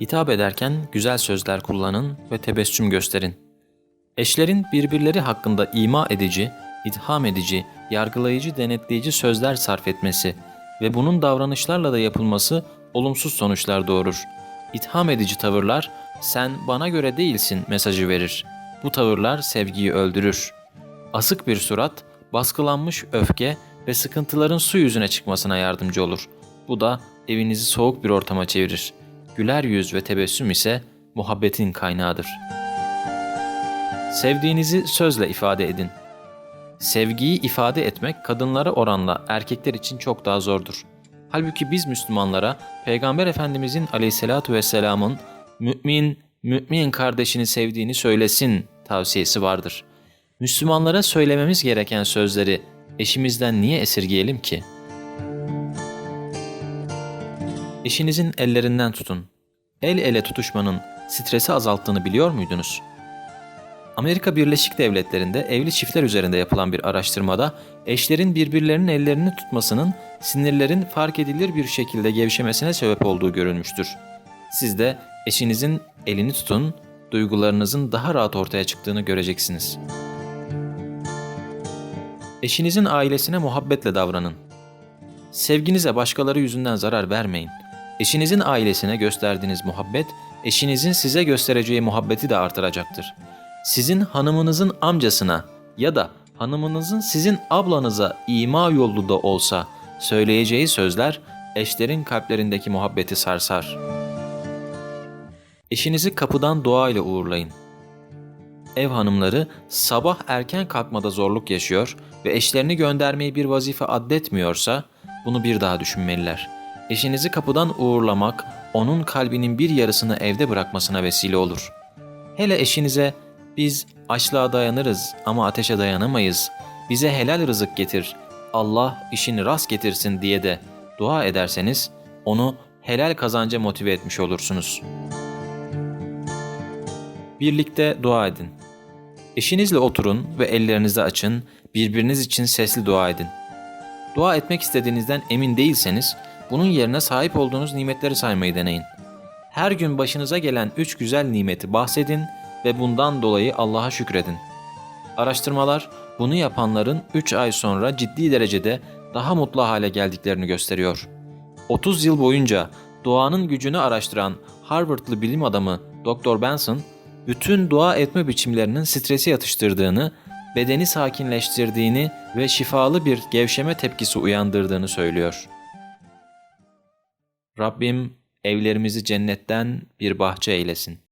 Hitap ederken güzel sözler kullanın ve tebessüm gösterin. Eşlerin birbirleri hakkında ima edici, itham edici, yargılayıcı, denetleyici sözler sarf etmesi ve bunun davranışlarla da yapılması olumsuz sonuçlar doğurur. İtham edici tavırlar, sen bana göre değilsin mesajı verir. Bu tavırlar sevgiyi öldürür. Asık bir surat, baskılanmış öfke ve sıkıntıların su yüzüne çıkmasına yardımcı olur. Bu da evinizi soğuk bir ortama çevirir. Güler yüz ve tebessüm ise muhabbetin kaynağıdır. Sevdiğinizi sözle ifade edin. Sevgiyi ifade etmek kadınlara oranla erkekler için çok daha zordur. Halbuki biz Müslümanlara Peygamber Efendimizin aleyhissalatu vesselamın mümin, mümin kardeşini sevdiğini söylesin tavsiyesi vardır. Müslümanlara söylememiz gereken sözleri eşimizden niye esirgeyelim ki? Eşinizin ellerinden tutun. El ele tutuşmanın stresi azalttığını biliyor muydunuz? Amerika Birleşik Devletleri'nde evli çiftler üzerinde yapılan bir araştırmada eşlerin birbirlerinin ellerini tutmasının sinirlerin fark edilir bir şekilde gevşemesine sebep olduğu görülmüştür. Siz de eşinizin elini tutun, duygularınızın daha rahat ortaya çıktığını göreceksiniz. Eşinizin ailesine muhabbetle davranın. Sevginize başkaları yüzünden zarar vermeyin. Eşinizin ailesine gösterdiğiniz muhabbet, eşinizin size göstereceği muhabbeti de artıracaktır. Sizin hanımınızın amcasına ya da hanımınızın sizin ablanıza ima yolu da olsa söyleyeceği sözler eşlerin kalplerindeki muhabbeti sarsar. Eşinizi kapıdan dua ile uğurlayın. Ev hanımları sabah erken kalkmada zorluk yaşıyor ve eşlerini göndermeyi bir vazife addetmiyorsa bunu bir daha düşünmeliler. Eşinizi kapıdan uğurlamak onun kalbinin bir yarısını evde bırakmasına vesile olur. Hele eşinize biz açlığa dayanırız ama ateşe dayanamayız. Bize helal rızık getir. Allah işini rast getirsin diye de dua ederseniz onu helal kazanca motive etmiş olursunuz. Birlikte dua edin. Eşinizle oturun ve ellerinizi açın, birbiriniz için sesli dua edin. Dua etmek istediğinizden emin değilseniz, bunun yerine sahip olduğunuz nimetleri saymayı deneyin. Her gün başınıza gelen üç güzel nimeti bahsedin ve bundan dolayı Allah'a şükredin. Araştırmalar bunu yapanların 3 ay sonra ciddi derecede daha mutlu hale geldiklerini gösteriyor. 30 yıl boyunca duanın gücünü araştıran Harvardlı bilim adamı Dr. Benson, bütün dua etme biçimlerinin stresi yatıştırdığını, bedeni sakinleştirdiğini ve şifalı bir gevşeme tepkisi uyandırdığını söylüyor. Rabbim evlerimizi cennetten bir bahçe eylesin.